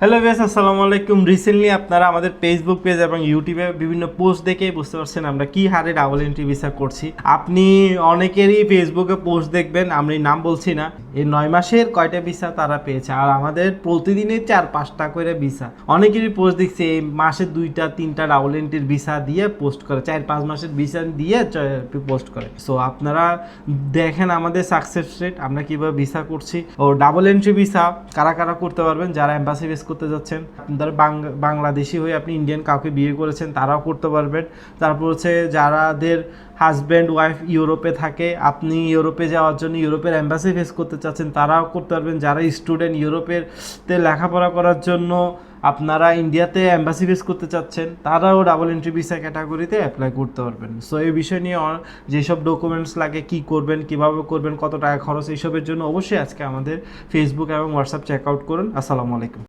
Hello base আসসালামু আলাইকুম। Recently আপনারা আমাদের ফেসবুক পেজ এবং ইউটিউবে বিভিন্ন পোস্ট দেখে বুঝতে পারছেন আমরা কি হারে ডাবল এন্ট্রি ভিসা করছি। আপনি অনেকেরই ফেসবুকে পোস্ট দেখবেন আমি নাম বলছি না। এই নয় মাসের কয়টা ভিসা তারা পেয়েছে? আর আমাদের প্রতিদিনই চার, পাঁচটা করে ভিসা। অনেকেরই পোস্ট দেখছি, এই মাসে দুইটা, তিনটা ডাবল এন্ট্রির ভিসা দিয়ে পোস্ট করে, চার, পাঁচ মাসের ভিসা দিয়ে পোস্ট করে। সো আপনারা দেখেন আমাদের সাকসেস রেট আমরা কীভাবে ভিসা করছি। ও ডাবল এন্ট্রি ভিসা কারা কারা করতে পারবেন? যারা এম্বাসি বেস করতে যাচ্ছেন, আপনার বাংলাদেশি হয়ে আপনি ইন্ডিয়ান কাউকে বিয়ে করেছেন, তারাও করতে পারবেন। তারপর হচ্ছে যারাদের হাজব্যান্ড, ওয়াইফ ইউরোপে থাকে, আপনি ইউরোপে যাওয়ার জন্য ইউরোপের এম্বাসি ফেস করতে চাচ্ছেন, তারাও করতে পারবেন। যারা স্টুডেন্ট ইউরোপের তে লেখাপড়া করার জন্য আপনারা ইন্ডিয়াতে অ্যাম্বাসি ফেস করতে চাচ্ছেন, তারাও ডাবল এন্ট্রি ভিসা ক্যাটাগরিতে অ্যাপ্লাই করতে পারবেন। সো এই বিষয় নিয়ে যেসব ডকুমেন্টস লাগে, কি করবেন, কীভাবে করবেন, কত টাকা খরচ, এইসবের জন্য অবশ্যই আজকে আমাদের ফেসবুক এবং হোয়াটসঅ্যাপ চেক আউট করুন। আসসালামু আলাইকুম।